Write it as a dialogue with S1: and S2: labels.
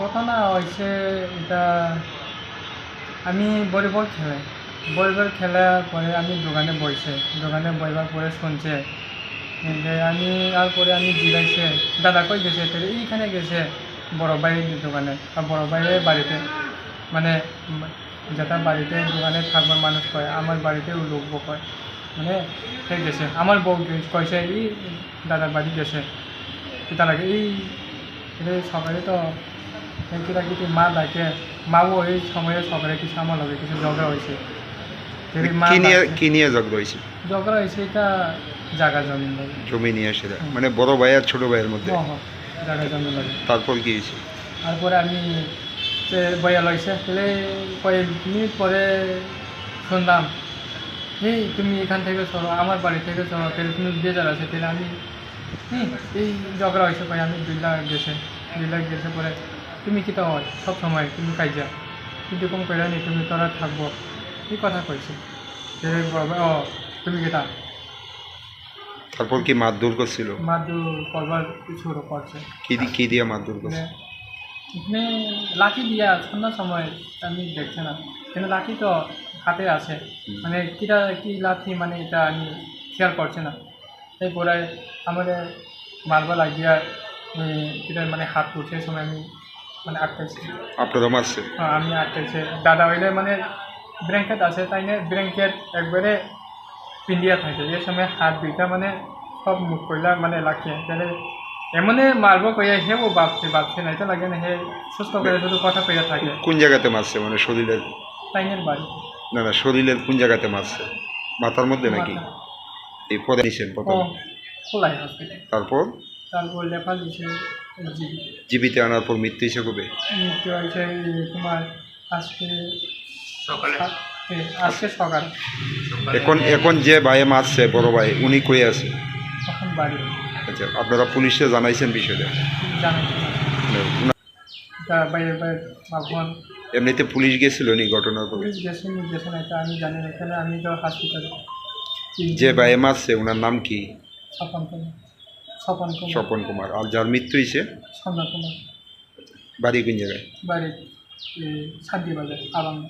S1: ঘটনা হয়েছে এটা, আমি ভলিবল খেলে ভলিবল খেলার পরে আমি দোকানে বসে, দোকানে বইবার পরে শুনছে, যে আমি, আর পরে আমি জিরাইছে দাদা কই গেছে? এইখানে গেছে বড় ভাইয়ের দোকানে। আর বড় ভাইয়ের বাড়িতে মানে যেটা বাড়িতে দোকানে থাকবার মানুষ কয়, আমার বাড়িতেও লোকবো কয়। মানে সে গেছে। আমার বউ কইছে এই দাদার বাড়ি গেছে। কিতা লাগে এই সকালে তো কিতা কিতি মা ডাকে মাও এই সময়ে সকালে কিছু আমার লগে কিছু ঝগড়া হয়েছে।
S2: কি নিয়ে কি নিয়ে ঝগড়া হয়েছে?
S1: ঝগড়া হয়েছে এটা জায়গা লাগে।
S2: জমি নিয়ে এসে মানে বড় ভাই আর ছোট ভাইয়ের মধ্যে?
S1: হ হ জায়গা জমিন লাগে।
S2: তারপর কি হয়েছে?
S1: তারপরে আমি যে বইয়া লইছে তাহলে কয়েক মিনিট পরে শুনলাম এই তুমি এখান থেকে চলো আমার বাড়ি থেকে চলো তাহলে তুমি বেজার আছে তাহলে আমি এই ঝগড়া হয়েছে ভাই আমি দুই লাখ গেছে দুই লাখ গেছে পরে তুমি কি তো হয়? সব সময় তুমি কাইজা কিন্তু কম কইরা নি তুমি তোরা থাকব। এই কথা কইছে। ও তুমি কেটা?
S2: তারপর কি মারধর করছিল?
S1: মাদু করবার শুরু করছে।
S2: কি দি- কি দিয়ে মারধর করছে?
S1: মানে এখানে লাঠি দিয়া সন্ধ্যার সময় আমি দেখছি না। কিন্তু লাঠি তো হাতে আছে। মানে কিটা কি লাঠি মানে এটা আমি খেয়াল করছি না। এরপরে আমাদের মারবা লাগিয়া কিটা মানে হাত উঠে সময় আমি মানে আটকাইছি
S2: আপনারা মারছে
S1: হ্যাঁ, আমি আটকাইছি দাদা হইলে মানে ব্র্যাঙ্কেট আছে তাই না? ব্র্যাঙ্কেট একবারে পিন্ডিয়া থাকে। এই সময় হাত দুইটা মানে সব মুখ কইলা মানে লাখিয়ে তাহলে এমনে মারবো কইয়া হে ও বাপছে বাপছে না এটা লাগে না। হে সুস্থ করে শুধু কথা কইয়া থাকে।
S2: কোন জায়গাতে মারছে? মানে শরীরের?
S1: তাইনের বাড়ি।
S2: না না শরীরের কোন জায়গাতে মারছে? মাথার মধ্যে নাকি? এই পরে নিছেন প্রথম।
S1: খোলাই
S2: তারপর?
S1: তারপর লেখা দিছে
S2: জীবিত আনার পর মৃত্যু হিসেবে কবে
S1: মৃত্যু হয়েছে তোমার আজকে সকালে। আজকে সকাল।
S2: এখন এখন যে ভাই মারছে বড় ভাই উনি কই আছে? আচ্ছা আপনারা পুলিশে জানাইছেন বিষয়টা? মানে এমনিতে পুলিশ গেছিল নি ঘটনার পরে?
S1: আমি জানি না এখানে আমি তো হসপিটালে
S2: যে ভাই মারছে ওনার নাম কি?
S1: স্বপন কুমার। স্বপন কুমার।
S2: স্বপন আর যার মৃত্যু হয়েছে
S1: সন্ধ্যা কুমার।
S2: বাড়ি কোন জায়গায়?
S1: বাড়ি শান্তি বাজার আবাঙ্গা